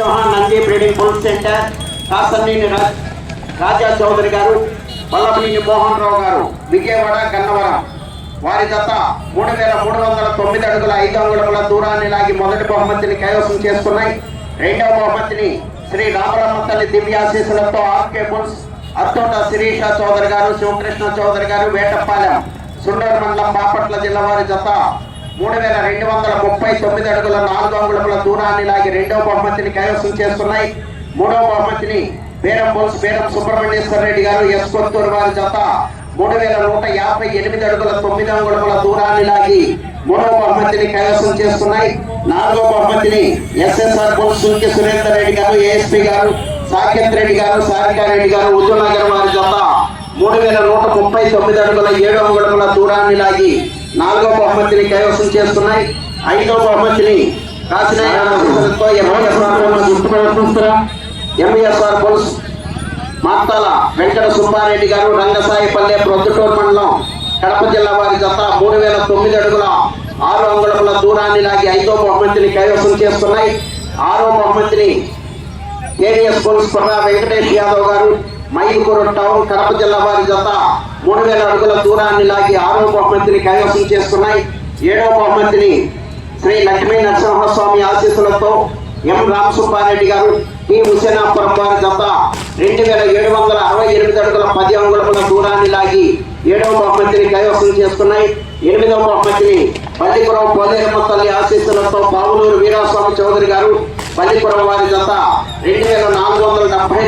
Chauhan Nandi breeding bull center Kasarneni Raja Chowdary గారు వల్లభనేని మోహన్ రావు గారు విజయవాడ గన్నవరం. వారి జత మూడు వేల మూడు వందల తొమ్మిది అడుగుల ఐదు అంగుళముల దూరాన్ని లాగి మొదటి బహుమతిని కైవసం చేసుకున్నాయి. రెండవ బహుమతిని శ్రీ రామరమ్మ తల్లి దివ్యాశీసులతో ఆర్కే బుల్స్ అత్తోట శిరీష చౌదరి గారు శివకృష్ణ చౌదరి గారు వేటపాలెం సుండర్ మండలం బాపట్ల జిల్లా వారి జత మూడు వేల రెండు వందల ముప్పై తొమ్మిది అడుగుల నాలుగు అంగుళముల దూరాన్ని లాగి రెండవ బహుమతిని కైవసం చేస్తున్నాయి. మూడవ బహుమతిని బేరం బోల్స్ బేరం సుబ్రహ్మణ్యేశ్వర రెడ్డి గారు ఎస్ కొత్తూరు వారి జత మూడు వేల నూట యాభై ఎనిమిది అడుగుల తొమ్మిది అంగుళముల దూరాన్ని లాగి మూడవ బహుమతిని కైవసం చేస్తున్నాయి. నాలుగవ బహుమతిని ఎస్ఎస్ఆర్ బోల్స్ సూర్య సురేందర్ రెడ్డి గారు ఏఎస్పీ గారు సాకేత్ రెడ్డి గారు సారికా రెడ్డి గారు ఉదయనగర్ వారి జత మూడు వేల నూట ముప్పై తొమ్మిది అడుగుల ఏడు అంగుళముల దూరాన్ని లాగి నాలుగో బహుమతిని కైవసం చేస్తున్నాయి. ఐదో బహుమతిని కాశీనాయకులతో ఎంఈఎస్ఆర్ పోలీస్ మాతాల వెంకట సుబ్బారెడ్డి గారు రంగసాయిపల్లె ప్రొద్దుటూరు మండలం కడప జిల్లా వారి జత మూడు వేల తొమ్మిది అడుగుల ఆరు అంగుళముల దూరాన్ని లాగి ఐదో బహుమతిని కైవసం చేస్తున్నాయి. ఆరో బహుమతిని ఏడిఎస్ పోలీస్ కొర్ర వెంకటేష్ యాదవ్ గారు మైదుకూరు టౌన్ కడప జిల్లా వారి జత మూడు వేల అడుగుల దూరాన్ని లాగి ఆరో బహుమతిని కైవసం చేసుకున్నాయి. ఏడవ బహుమతిని శ్రీ లక్ష్మీ నరసింహస్వామి ఆశీస్సులతో ఎం రామసుబ్బారెడ్డి గారు ఈ హుసేనాపురం వారి జత రెండు వేల ఏడు వందల అరవై ఎనిమిది అడుగుల పది అంగుళముల దూరాన్ని లాగి ఏడవ బహుమతిని కైవసం చేసుకున్నాయి. ఎనిమిదవ బహుమతిని పల్లిపురం పోలేరమ్మ తల్లి ఆశీస్సులతో పావులూరు వీరాస్వామి చౌదరి గారు పల్లిపురం వారి జత రెండు వేల నాలుగు వందల డెబ్బై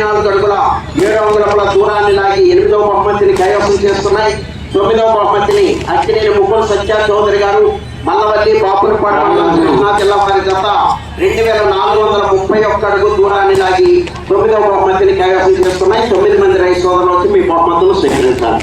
వందల దూరాన్ని లాగి ఎనిమిదవ బహుమతిని కైవసం చేస్తున్నాయి. తొమ్మిదవ బహుమతిని అక్కినేని ముప్పల సత్యా చౌదరి గారు మల్లవల్లి బాపులపాడు కృష్ణా జిల్లా వారి జత రెండు వేల నాలుగు వందల ముప్పై ఒక్క అడుగు దూరాన్ని లాగి తొమ్మిదవ బహుమతిని కైవసం చేస్తున్నాయి. తొమ్మిది మంది రైతు సోదరులకు మీ బహుమతులు స్వీకరించాలి.